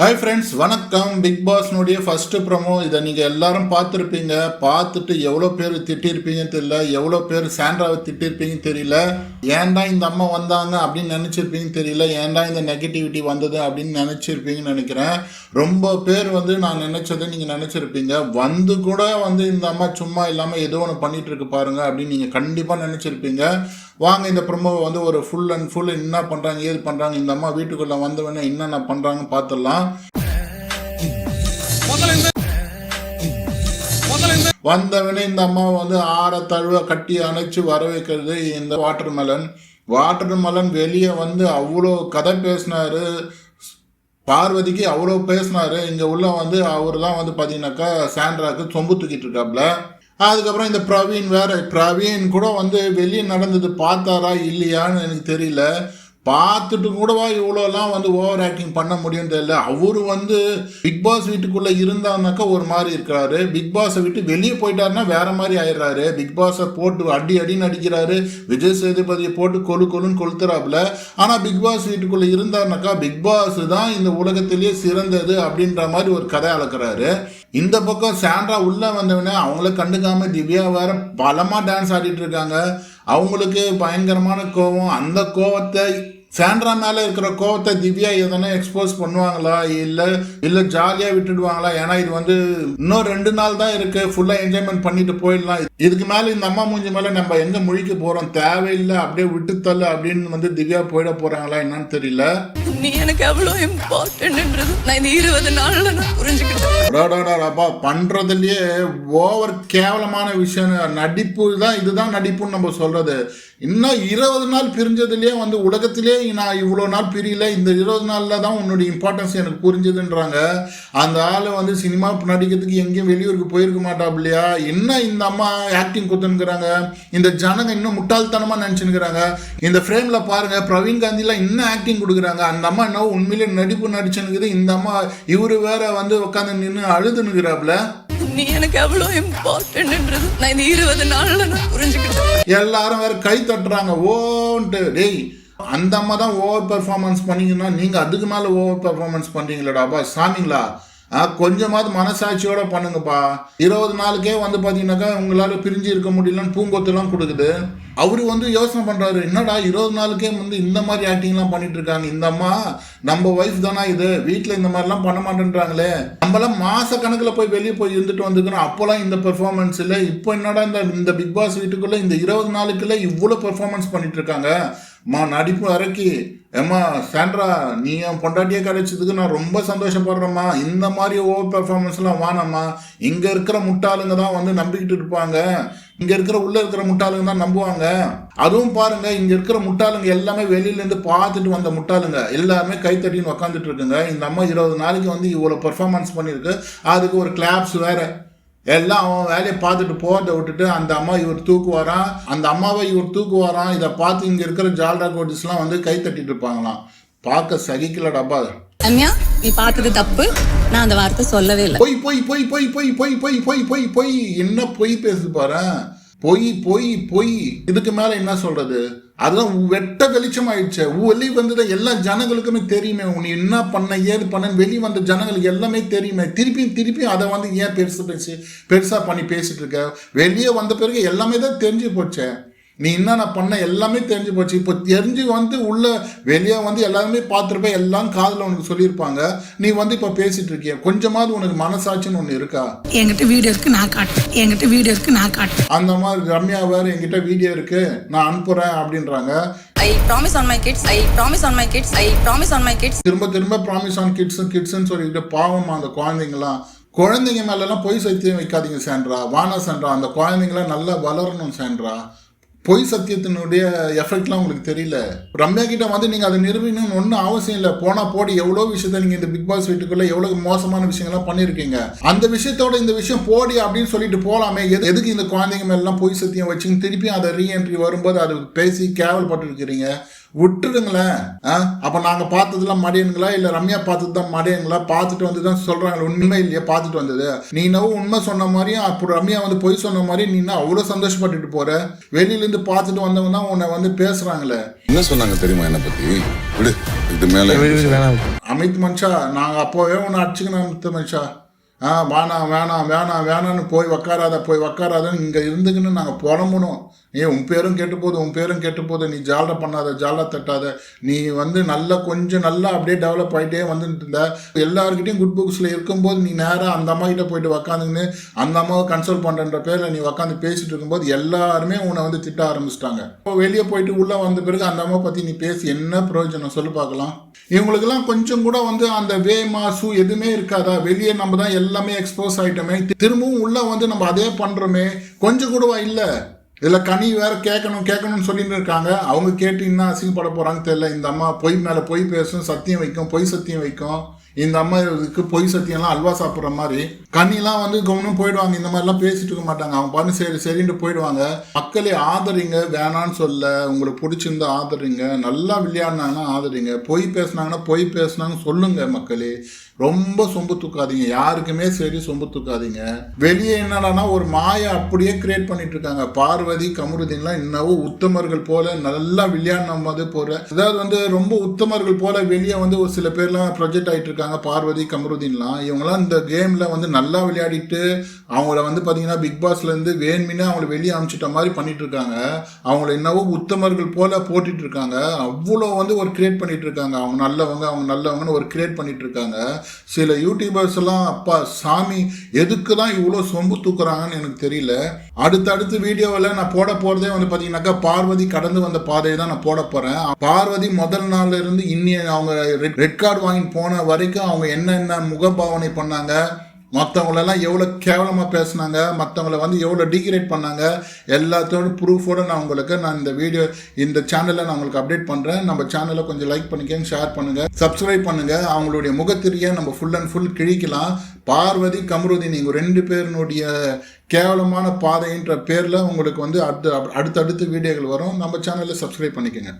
Hi friends வணக்கம். Big பாஸ்னுடைய first promo இதை நீங்கள் எல்லாரும் பார்த்துருப்பீங்க. பார்த்துட்டு எவ்வளோ பேர் திட்டிருப்பீங்கன்னு தெரியல. எவ்வளோ பேர் சாண்ட்ராவை திட்டிருப்பீங்கன்னு தெரியல. ஏன்டா இந்த அம்மா வந்தாங்க அப்படின்னு நினச்சிருப்பீங்கன்னு தெரியல. ஏன்டா இந்த நெகட்டிவிட்டி வந்தது அப்படின்னு நினச்சிருப்பீங்கன்னு நினைக்கிறேன். ரொம்ப பேர் வந்து நான் நினச்சதை நீங்கள் நினச்சிருப்பீங்க. வந்து கூட வந்து இந்த அம்மா சும்மா இல்லாமல் ஏதோ ஒன்று பண்ணிகிட்ருக்கு இருக்கு பாருங்க அப்படின்னு நீங்கள் கண்டிப்பாக நினச்சிருப்பீங்க. வாங்க இந்த ப்ரமோவை வந்து ஒரு ஃபுல் அண்ட் ஃபுல் என்ன பண்ணுறாங்க ஏது பண்ணுறாங்க இந்த அம்மா வீட்டுக்குள்ளே வந்தவொடனே என்னென்ன பண்ணுறாங்கன்னு பார்த்துடலாம். வந்தவனே இந்த அம்மாவை வந்து ஆற தழுவ கட்டி அணைச்சு வர வைக்கிறது இந்த வாட்டர் மெலன் வாட்டர் மலன் வெளியே வந்து அவ்வளோ கதை பேசினாரு. பார்வதிக்கு அவ்வளோ பேசினாரு. இங்கே உள்ள வந்து அவர் தான் வந்து பார்த்தீங்கன்னாக்கா சாண்ட்ராக்கு சொம்பு தூக்கிட்டு இருக்காப்ல. அதுக்கப்புறம் இந்த பிரவீன் வேற பிரவீன் கூட வந்து வெளியே நடந்தது பார்த்தாரா இல்லையான்னு எனக்கு தெரியல. பார்த்துட்டு கூடவா இவ்வளோலாம் வந்து ஓவர் ஆக்டிங் பண்ண முடியும் தெரியல. அவர் வந்து பிக் பாஸ் வீட்டுக்குள்ளே இருந்தாருனாக்கா ஒரு மாதிரி இருக்கிறாரு. பிக் பாஸை விட்டு வெளியே போயிட்டாருன்னா வேற மாதிரி ஆயிடுறாரு. பிக் பாஸை போட்டு அடி அடின்னு அடிக்கிறாரு. விஜய் சேதுபதியை போட்டு கொலு கொலுன்னு கொளுத்துறாப்புல. ஆனால் பிக் பாஸ் வீட்டுக்குள்ளே இருந்தாருனாக்கா பிக் பாஸ் தான் இந்த உலகத்திலேயே சிறந்தது அப்படின்ற மாதிரி ஒரு கதை அளக்குறாரு. இந்த பக்கம் சாண்ட்ரா உள்ளே வந்தவனே அவங்கள கண்டுக்காம திவ்யா வேற பலமாக டான்ஸ் ஆடிட்டு இருக்காங்க. அவங்களுக்கு பயங்கரமான கோவம். அந்த கோவத்தை சாண்ட்ரா மேல இருக்கிற கோவத்தை திவ்யா எதனா எக்ஸ்போஸ் பண்ணுவாங்களா? இல்ல இல்ல ஜாலியா விட்டுடுவாங்களா? ஏன்னா இது வந்து இன்னும் ரெண்டு நாள் தான் இருக்கு. ஃபுல்லா என்ஜாய்மெண்ட் பண்ணிட்டு போயிடலாம். இதுக்கு மேல இந்த அம்மா மூஞ்சி மேல நம்ம எங்க முழிக்க போறோம்? தேவையில்லை அப்படியே விட்டுத்தள்ளு அப்படின்னு வந்து திவ்யா போயிட போறாங்களா என்னன்னு தெரியல. நீ எனக்கு எவ்வளவு இம்பார்ட்டன்ட்ன்றது நான் இந்த இருபது நாள்ல நான் புரிஞ்சுக்கிட்டேன். ராடாடாடாப்பா பண்றதுலயே ஓவர் கேவலமான விஷயம். நடிப்பு தான் இதுதான் நடிப்புன்னு நம்ம சொல்றது. இன்னும் இருபது நாள் பிரிஞ்சதுலேயே வந்து உலகத்திலே நான் இவ்வளோ நாள் பிரியல இந்த இருபது நாளில் தான் உன்னுடைய இம்பார்ட்டன்ஸ் எனக்கு புரிஞ்சுதுன்றாங்க. அந்த ஆள் வந்து சினிமா நடிக்கிறதுக்கு எங்கேயும் வெளியூருக்கு போயிருக்க மாட்டாப்லையா என்ன இந்த அம்மா ஆக்டிங் குத்துனுக்குறாங்க இந்த ஜனங்க இன்னும் முட்டாள்தனமாக நினச்சினுக்கிறாங்க இந்த ஃப்ரேமில் பாருங்கள் பிரவீன் காந்திலாம் இன்னும் ஆக்டிங் கொடுக்குறாங்க. அந்த அம்மா என்ன உண்மையிலே நடிப்பு நடிச்சுனுக்குது இந்த அம்மா இவர் வேற வந்து உட்காந்து நின்று அழுதுனுக்குறாப்புல நீ எனக்கு எவ்வளவு இம்பார்ட்டன்ட்ன்றது நான் இந்த இருபது நாள்ல நான் புரிஞ்சுக்கிட்டேன். எல்லாரும் வேற கை தட்டுறாங்க. ஓன்ட்டு. டேய் அந்த அம்மா தான் ஓவர் பெர்ஃபார்மன்ஸ் பண்ணீங்கன்னா நீங்கள் அதுக்கு மேலே ஓவர் பெர்ஃபார்மன்ஸ் பண்ணுறீங்களாடாப்பா சாமிங்களா? கொஞ்சமாவது மனசாட்சியோட பண்ணுங்கப்பா. இருபது நாளுக்கே வந்து பார்த்தீங்கன்னாக்கா உங்களால் பிரிஞ்சு இருக்க முடியலன்னு பூங்கொத்துலாம் கொடுக்குது. அவரு வந்து யோசனை பண்ணுறாரு என்னடா இருபது நாளுக்கே வந்து இந்த மாதிரி ஆக்டிங்லாம் பண்ணிட்டு இருக்காங்க இந்த அம்மா நம்ம ஒய்ஃப் தானா இது? வீட்டில் இந்த மாதிரிலாம் பண்ண மாட்டேன்றாங்களே. நம்மளாம் மாச கணக்கில் போய் வெளியே போய் இருந்துட்டு வந்துக்கிறோம் அப்போலாம் இந்த பெர்ஃபார்மன்ஸ் இல்லை. இப்போ என்னடா இந்த இந்த பிக் பாஸ் வீட்டுக்குள்ளே இந்த இருபது நாளுக்குள்ளே இவ்வளோ பெர்ஃபார்மன்ஸ் பண்ணிட்டு இருக்காங்க மா நடிப்பு அரைக்கி. ஏம்மா சாண்ட்ரா நீ என் பொண்டாட்டியே கிடைச்சதுக்கு நான் ரொம்ப சந்தோஷப்படுறேம்மா. இந்த மாதிரி ஓவர் பெர்ஃபார்மன்ஸ்லாம் வானம்மா இங்கே இருக்கிற முட்டாளுங்க தான் வந்து நம்பிக்கிட்டு இருப்பாங்க. இங்கே இருக்கிற உள்ளே இருக்கிற முட்டாளுங்க தான் நம்புவாங்க. அதுவும் பாருங்க இங்கே இருக்கிற முட்டாளுங்க எல்லாமே வெளியிலேருந்து பார்த்துட்டு வந்த முட்டாளுங்க. எல்லாருமே கைத்தட்டின்னு உக்காந்துட்டு இருக்குங்க. இந்த அம்மா இருபது நாளைக்கு வந்து இவ்வளோ பெர்ஃபார்மன்ஸ் பண்ணியிருக்கு. அதுக்கு ஒரு கிளாப்ஸ் வேறு. எல்லாம் அவன் வேலையை பார்த்துட்டு போகிறத விட்டுட்டு அந்த அம்மா இவர் தூக்குவாராம். அந்த அம்மாவை இவர் தூக்குவாராம். இதை பார்த்து இங்கே இருக்கிற ஜால்ரா கோட்டிஸ்லாம் வந்து கை தட்டிட்டு இருப்பாங்களாம். பார்க்க சகிக்கல டப்பா ரம்யா நீ பார்த்தது தப்பு. நான் அந்த வார்த்தை சொல்லவே இல்லை. பொய் பொய் பொய் பொய் பொய் பொய் பொய் பொய் பொய் பொய். என்ன பொய் பேசு பாரு பொய் பொய் பொய். இதுக்கு மேல என்ன சொல்றது? அதுதான் வெட்ட வெளிச்சம் ஆயிடுச்சு வெளி வந்தது எல்லா ஜனங்களுக்குமே தெரியுமே. உன்னை என்ன பண்ண ஏது பண்ணன்னு வெளி வந்த ஜனங்களுக்கு எல்லாமே தெரியுமே. திருப்பி திருப்பி அதை வந்து ஏன் பெருசு பேசி பெருசாக பண்ணி பேசிட்டு இருக்க? வெளியே வந்த பிறகு எல்லாமே தான் தெரிஞ்சு போச்சே. நீ என்னென்ன பண்ண எல்லாமே தெரிஞ்சு போச்சு. இப்போ தெரிஞ்சு வந்து உள்ள வெளியே வந்து எல்லாருமே பார்த்துருப்ப எல்லாம் காதில் உனக்கு சொல்லியிருப்பாங்க. நீ வந்து இப்போ பேசிட்டு இருக்கிய? கொஞ்சமாவது உனக்கு மனசாட்சின்னு ஒன்று இருக்கா? என்கிட்ட வீடியோ இருக்கு நான் காட்டுறேன். என்கிட்ட வீடியோ இருக்கு நான் காட்டுறேன். அந்த மாதிரி ரம்யா வேற என்கிட்ட வீடியோ இருக்கு. நான் அனுப்புறேன் அப்படின்றாங்க. I promise on my kids I promise on my kids I promise on my kids திரும்ப திரும்ப ப்ராமிஸ் ஆன் கிட்ஸ் கிட்ஸ்ன்னு சொல்லிட்டு பாவம் அந்த குழந்தைங்களாம். குழந்தைங்க மேலெல்லாம் பொய் சத்தியம் வைக்காதீங்க சாண்ட்ரா வானா சாண்ட்ரா அந்த குழந்தைங்களாம் நல்லா வளரணும் சாண்ட்ரா பொய் சத்தியத்தினுடைய எஃபெக்ட்லாம் உங்களுக்கு தெரியல. ரம்யா கிட்ட வந்து நீங்கள் அதை நிரூபிக்கணும்னு ஒன்றும் அவசியம் இல்லை. போனால் போடி எவ்வளோ விஷயத்த நீங்கள் இந்த பிக் பாஸ் வீட்டுக்குள்ளே எவ்வளோ மோசமான விஷயங்கள்லாம் பண்ணியிருக்கீங்க? அந்த விஷயத்தோட இந்த விஷயம் போடி அப்படின்னு சொல்லிட்டு போகலாமே எது எதுக்கு இந்த குழந்தைங்க மேலாம் பொய் சத்தியம் வச்சுன்னு திருப்பி அதை ரீஎன்ட்ரி வரும்போது அது பேசி கேவல்பட்டு இருக்கிறீங்க விட்டுடுங்களேன். ஆ? அப்ப நாங்க பார்த்ததுலாம் மடியனுங்களா? இல்ல ரம்யா பார்த்தது தான் மடியனுங்களா? பார்த்துட்டு வந்து தான் சொல்றாங்க உண்மை இல்லையா? பார்த்துட்டு வந்தது. நீ நவு உண்மை சொன்ன மாதிரியும் அப்புறம் ரம்யா வந்து பொய் சொன்ன மாதிரி நீ என்ன அவ்வளவு சந்தோஷப்பட்டுட்டு போற? வெளியில இருந்து பார்த்துட்டு வந்தவங்க தான் உன்னை வந்து பேசுறாங்களே. என்ன சொன்னாங்க தெரியுமா என்னை பத்தி? விடு இது மேல அமித் மனுஷா நாங்க அப்போவே உன்னை அடிச்சுக்கணும் அமித் மனுஷா. ஆ வேணாம் வேணாம் வேணாம் வேணாம்னு போய் உக்காராத போய் உக்காராதன்னு இங்க இருந்துக்குன்னு நாங்க புலம்பணும். ஏன் உன் பேரும் கேட்டு போகுது உன் பேரும் கேட்டு போகுது நீ ஜால்ரை பண்ணாத ஜாலரை தட்டாத. நீ வந்து நல்லா கொஞ்சம் நல்லா அப்படியே டெவலப் ஆகிட்டே வந்துட்டு இருந்த எல்லாருக்கிட்டையும் குட் புக்ஸில் இருக்கும்போது நீ நேராக அந்த அம்மா கிட்ட போயிட்டு உக்காந்துங்கன்னு அந்த அம்மாவை கன்சல்ட் பண்ணுற பேரில் நீ உக்காந்து பேசிட்டு இருக்கும்போது எல்லாருமே உன்னை வந்து திட்ட ஆரம்பிச்சிட்டாங்க. இப்போ வெளியே போயிட்டு உள்ளே வந்த பிறகு அந்த அம்மா பற்றி நீ பேசி என்ன பிரயோஜனம்? சொல்லி பார்க்கலாம். இவங்களுக்கெல்லாம் கொஞ்சம் கூட வந்து அந்த வே மாசு எதுவுமே இருக்காதா? வெளியே நம்ம தான் எல்லாமே எக்ஸ்போஸ் ஆகிட்டோமே திரும்பவும் உள்ளே வந்து நம்ம அதே பண்ணுறோமே கொஞ்சம் கூடவா இல்லை? இதில் கனி வேற கேட்கணும் கேட்கணும்னு சொல்லிட்டு இருக்காங்க. அவங்க கேட்டு என்ன அசிங்கப்பட போகிறாங்கன்னு தெரியல. இந்த அம்மா பொய் மேலே பொய் பேசும் சத்தியம் வைக்கும் பொய் சத்தியம் வைக்கும். இந்த அம்மாவுக்கு பொய் சத்தியம்லாம் அல்வா சாப்பிட்ற மாதிரி கண்ணிலாம் வந்து கவனம் போயிடுவாங்க. இந்த மாதிரிலாம் பேசிட்டு இருக்க மாட்டாங்க. அவங்க பண்ணு சரி சரின்ட்டு போயிடுவாங்க. மக்களே ஆதரிங்க வேணான்னு சொல்ல உங்களுக்கு பிடிச்சிருந்தா ஆதரிங்க. நல்லா விளையாடினாங்கன்னா ஆதரிங்க. பொய் பேசினாங்கன்னா பொய் பேசுனாங்கன்னு சொல்லுங்க மக்களே. ரொம்ப சொம்பு தூக்காதீங்க. யாருக்குமே சரி சொம்பு தூக்காதீங்க. வெளியே என்னடான்னா ஒரு மாயை அப்படியே கிரியேட் பண்ணிட்டு இருக்காங்க. பார்வதி கமருதீன்லாம் இன்னமும் உத்தமர்கள் போல நல்லா விளையாடின போது போற. அதாவது வந்து ரொம்ப உத்தமர்கள் போல வெளியே வந்து ஒரு சில பேர்லாம் ப்ரொஜெக்ட் ஆகிட்டு இருக்காங்க. பார்வதி கமருதீன்லாம். இவங்கெல்லாம் இந்த கேமில் வந்து நல்லா விளையாடிட்டு அவங்கள வந்து பார்த்தீங்கன்னா பிக் பாஸ்லேருந்து வேண்மினே அவங்கள வெளியே அனுப்பிச்சிட்ட மாதிரி பண்ணிட்டு இருக்காங்க அவங்கள என்னவோ உத்தமர்கள் போல போட்டுட்டு இருக்காங்க அவ்வளோ வந்து ஒரு கிரியேட் பண்ணிட்டு இருக்காங்க அவங்க நல்லவங்க அவங்க நல்லவங்கன்னு ஒரு கிரியேட் பண்ணிட்டு இருக்காங்க சில யூடியூபர்ஸ் எல்லாம் அப்பா சாமி எதுக்கு தான் இவ்வளோ சொம்பு தூக்குறாங்கன்னு எனக்கு தெரியல. அடுத்தடுத்து வீடியோவில் நான் போட போகிறதே வந்து பார்த்தீங்கன்னாக்கா பார்வதி கடந்து வந்த பாதையை தான் நான் போட போகிறேன் பார்வதி முதல் நாள்லேருந்து இன்னி அவங்க ரெட் ரெட் கார்டு வாங்கிட்டு போன வரைக்கும் அவங்க என்னென்ன முகபாவனை பண்ணாங்க மற்றவங்களெல்லாம் எவ்வளோ கேவலமாக பேசுனாங்க மற்றவங்கள வந்து எவ்வளோ டிகிரேட் பண்ணாங்க எல்லாத்தோட ப்ரூஃபோட நான் உங்களுக்கு நான் இந்த வீடியோ இந்த சேனலில் நான் உங்களுக்கு அப்டேட் பண்ணுறேன் நம்ம சேனலை கொஞ்சம் லைக் பண்ணிக்கங்க ஷேர் பண்ணுங்கள் சப்ஸ்கிரைப் பண்ணுங்கள் அவங்களுடைய முகத்திரியை நம்ம ஃபுல் அண்ட் ஃபுல் கிழிக்கலாம். பார்வதி கமருதி நீங்கள் ரெண்டு பேருனுடைய கேவலமான பாதைன்ற பேரில் உங்களுக்கு வந்து அடுத்த அடுத்தடுத்து வீடியோகள் வரும். நம்ம சேனலை சப்ஸ்கிரைப் பண்ணிக்கோங்க.